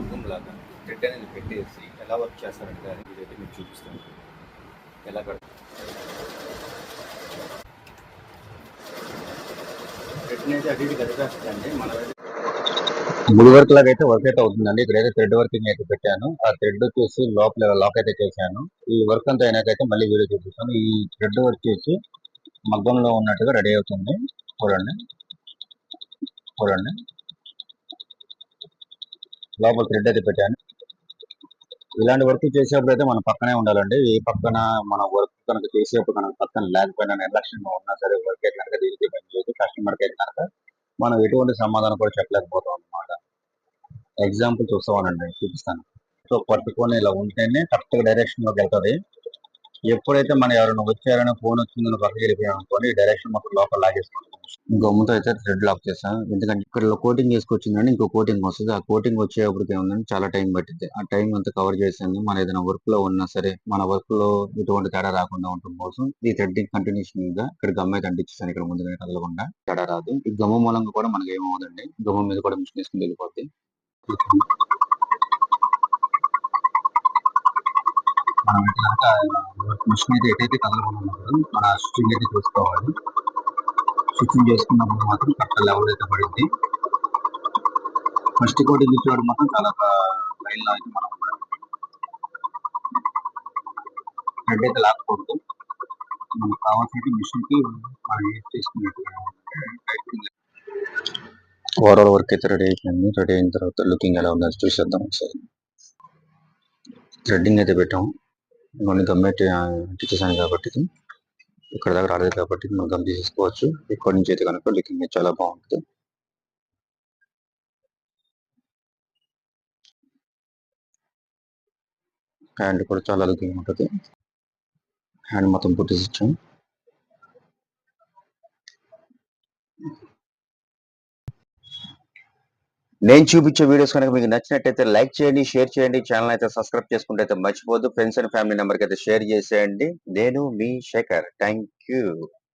మగ్గం లాగా థ్రెడ్ అనేది పెట్టేసి ఎలా వర్క్ చేస్తారంటే దాని ఇదైతే మీకు చూపిస్తాను. ఎలా కడ థ్రెడ్ అయితే అటు ఇటు కదిపేస్తుందండి మన ముడి వర్క్ లాగా అయితే వర్క్ అయితే అవుతుందండి. ఇక్కడ అయితే థ్రెడ్ వర్కింగ్ అయితే పెట్టాను. ఆ థ్రెడ్ వచ్చేసి లోపల లాక్ అయితే చేశాను. ఈ వర్క్ అంతా అయినాకైతే మళ్ళీ వీడియో చూపిస్తాను. ఈ థ్రెడ్ వర్క్ చేసి మగ్గంలో ఉన్నట్టుగా రెడీ అవుతుంది. చూడండి. చూడండి. లోపల థ్రెడ్ అయితే పెట్టాను. ఇలాంటి వర్క్ చేసేప్పుడు అయితే మన పక్కనే ఉండాలండి. ఏ పక్కన మన వర్క్ కనుక చేసేప్పుడు కనుక పక్కన లేకపోయినా నిర్లక్ష్యంగా ఉన్నా సరే వర్క్ అయితే కనుక దీనికి పని చేయదు కస్టమర్కి అయితే కనుక మనం ఎటువంటి సమాధానం కూడా చెప్పలేకపోతాం అనమాట ఎగ్జాంపుల్ చూస్తామనండి చూపిస్తాను. సో పట్టుకొని ఇలా ఉంటేనే కరెక్ట్గా డైరెక్షన్లోకి వెళ్తుంది. ఎప్పుడైతే మనం ఎవరైనా వచ్చారని ఫోన్ వచ్చిందని పక్కకి వెళ్ళిపోయాం అనుకోండి డైరెక్షన్ మొత్తం లోపల లాగేసుకుంటాం గమ్ముతో అయితే థ్రెడ్ లాక్ చేస్తాను ఎందుకంటే ఇక్కడ కోటింగ్ వేసుకొచ్చిందని ఇంకో కోటింగ్ వస్తుంది. ఆ కోటింగ్ వచ్చేప్పటికి ఏముందంటే చాలా టైం పట్టింది ఆ టైం అంతా కవర్ చేసింది మన ఏదైనా వర్క్లో ఉన్నా సరే మన వర్క్లో ఎటువంటి తేడా రాకుండా ఉండటం కోసం ఈ థ్రెడ్డింగ్ కంటిన్యూషన్గా ఇక్కడ గమ్ అయితే అంటించేసాను ఇక్కడ ముందుగా కదలకుండా. తేడా రాదు. ఈ గమ్మ మూలంగా కూడా మనకి ఏమవుదండి గమ్మ మీద కూడా మిషన్ వేసుకుని వెళ్ళిపోద్ది. మనం అయితే మిషన్ అయితే ఎటైతే కదలకుండా ఉన్నప్పుడు మన స్టిచ్చింగ్ అయితే చూసుకోవాలి. స్టిచ్చింగ్ చేసుకున్నప్పుడు మాత్రం కరెక్ట్ లెవెల్ అయితే పడింది. ఫస్ట్ కోట్ ఇది ఇచ్చేవాడు మాత్రం చాలా లైన్లో అయితే మనం హెడ్ అయితే లాక్కూడదు మనకు కావాల్సిన మిషన్కి మనం యూజ్ చేసుకున్నట్టుగా ఓవరాల్ వర్క్ అయితే రెడీ అయిపోయింది. రెడీ అయిన తర్వాత లుకింగ్ ఎలా ఉందో చూసేద్దాం ఒకసారి. థ్రెడ్డింగ్ అయితే పెట్టాం. కొన్ని గమ్మెట్టి ఇచ్చేసాను కాబట్టి. ఇక్కడ దాకా రాలేదు కాబట్టి మనం గమ్ తీసేసుకోవచ్చు ఇక్కడ నుంచి అయితే కనుక లుకింగ్ చాలా బాగుంటుంది. హ్యాండ్ కూడా చాలా లుకింగ్ ఉంటుంది. హ్యాండ్ మొత్తం పుట్టేసి ఇచ్చాం నేను చూపించే వీడియోస్ కనుక మీకు నచ్చినట్టయితే లైక్ చేయండి షేర్ చేయండి ఛానల్ అయితే సబ్స్క్రైబ్ చేసుకుంటే అయితే మర్చిపోద్దు ఫ్రెండ్స్ అండ్ ఫ్యామిలీ నెంబర్కి అయితే షేర్ చేసేయండి. నేను మీ శేఖర్. Thank you.